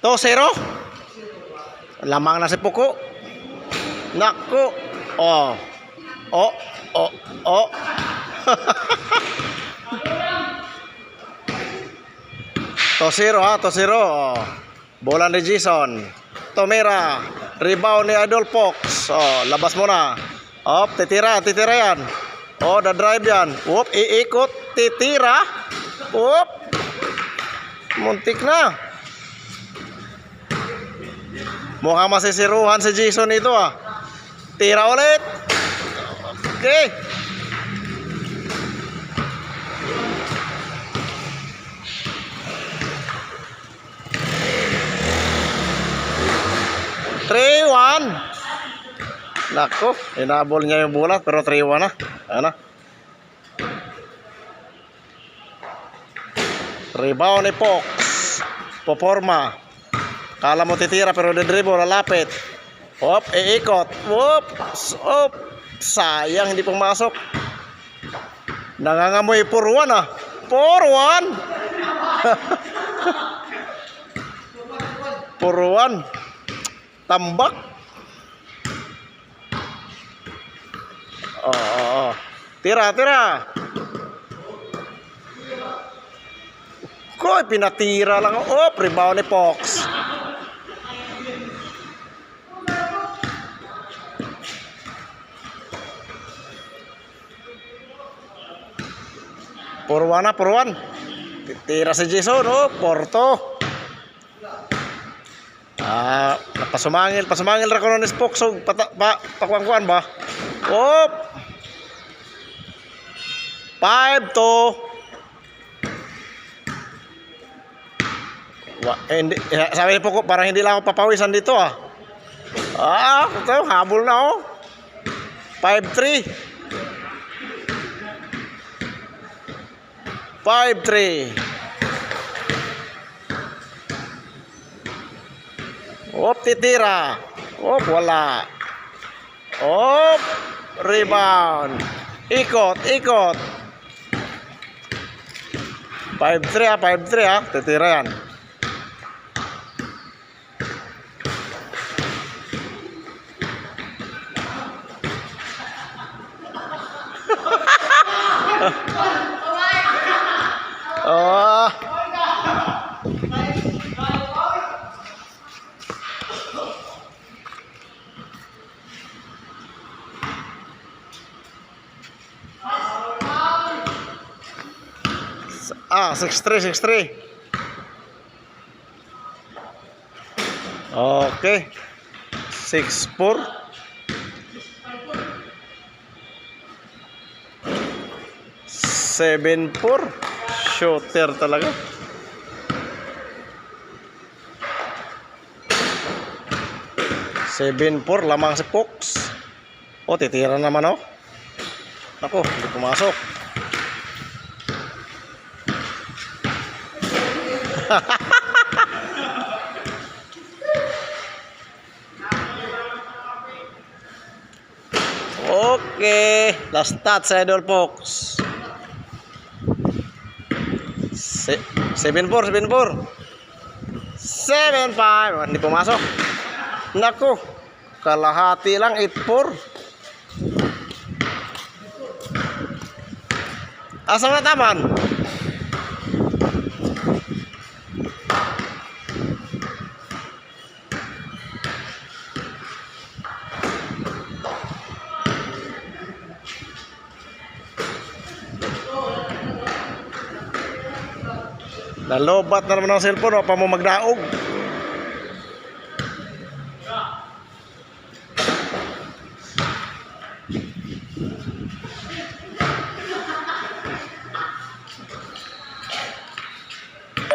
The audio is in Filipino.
To, zero. Lamang na si Puko. Naku. Oh. Oh. Oh. Oh. to zero ha, to zero. Oh. Bola ni Jason. Tomera. Rebound ni Idol Fox. Oh, labas mo na. Op, titira, titira yan. Oh, da-drive yan. Whoop, iikot, titira. Whoop. Muntik na. Mukhang masisiruhan si Jason ito ah. Tira ulit. Okay. Three, one. Nako, inabol niya yung bulat pero 3-1 na. Ano? Rebound ni Fox. Poporma. Kala mo titira pero dribble lalapit. Hop, iikot. Whoop. Op. Sayang hindi pumasok. Nangangamoy puruan ah. Puruan. puruan. Tambak. Oh, oh, oh. Tira, tira. Koy, pinatira lang. Oh, rebound ni Fox. Purwan na, purwan. Tira si Jason, oh, Porto. Ah, pasumangil, pasumangil ra ko ni Spock so pata, pa pakwangkuan ba? Op. 5 to Wa, eh, hindi, eh, sabi ni Poco, parang hindi lang ako papawisan dito ah. Ah, ito, habol na oh. 5-3. 5-3. Op, titira. Op, wala. Op, rebound. Ikot, ikot. 5-3 ah, 5-3 ah. Titira yan. Oh. Ah, 6-3, 6-3. Okay. 6-4. Seven four. Shooter talaga. Seven four. Lamang si Fox. O, titira naman oh. Ako, hindi pumasok. Okay. Last touch sa Idol Fox. Se 7-4, 7-4. 7-5. Hindi pumasok. Naku. Kalahati lang 8-4. Asa na taman? Nalobat na naman ang cellphone, o pa mo magdaog.